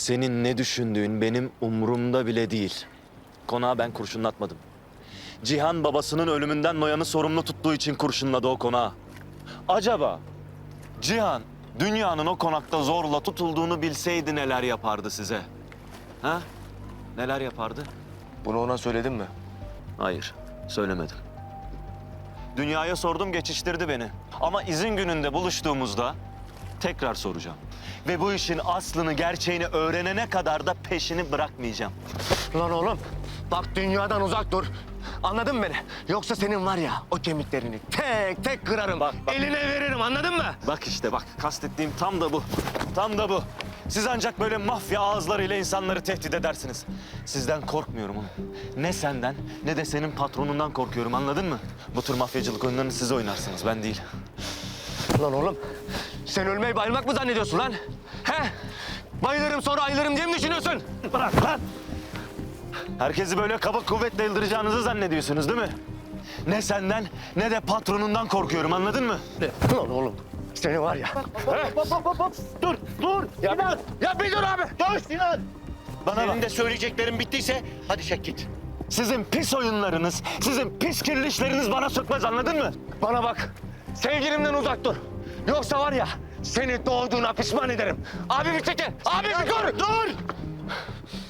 Senin ne düşündüğün benim umurumda bile değil. Konağı ben kurşunlatmadım. Cihan babasının ölümünden Noyan'ı sorumlu tuttuğu için kurşunladı o konağı. Acaba Cihan dünyanın o konakta zorla tutulduğunu bilseydi neler yapardı size? Ha? Neler yapardı? Bunu ona söyledin mi? Hayır, söylemedim. Dünyaya sordum, geçiştirdi beni. Ama izin gününde buluştuğumuzda tekrar soracağım. Ve bu işin aslını, gerçeğini öğrenene kadar da peşini bırakmayacağım. Lan oğlum bak dünyadan uzak dur. Anladın mı beni? Yoksa senin var ya o kemiklerini tek tek kırarım. Bak, bak. Eline veririm anladın mı? Bak işte bak, kastettiğim tam da bu. Tam da bu. Siz ancak böyle mafya ağızlarıyla insanları tehdit edersiniz. Sizden korkmuyorum oğlum. Ne senden ne de senin patronundan korkuyorum anladın mı? Bu tür mafyacılık oyunlarını siz oynarsınız, ben değil. Lan oğlum sen ölmeyi bayılmak mı zannediyorsun lan? He? Bayılırım sonra ayılırım diye mi düşünüyorsun? Bırak lan! Herkesi böyle kaba kuvvetle yıldıracağınızı zannediyorsunuz değil mi? Ne senden ne de patronundan korkuyorum anladın mı? Lan oğlum seni var ya. Dur, dur! Ya, Sinan! Ya bir dur abi! Dur Sinan! Bana Senin bak. de söyleyeceklerin bittiyse hadi çek git. Sizin pis oyunlarınız, sizin pis kirli işleriniz bana sökmez anladın mı? Bana bak sevgilimden uzak dur. Yoksa var ya seni doğduğuna pişman ederim. Abi bir çekil. Abi bir dur. Dur!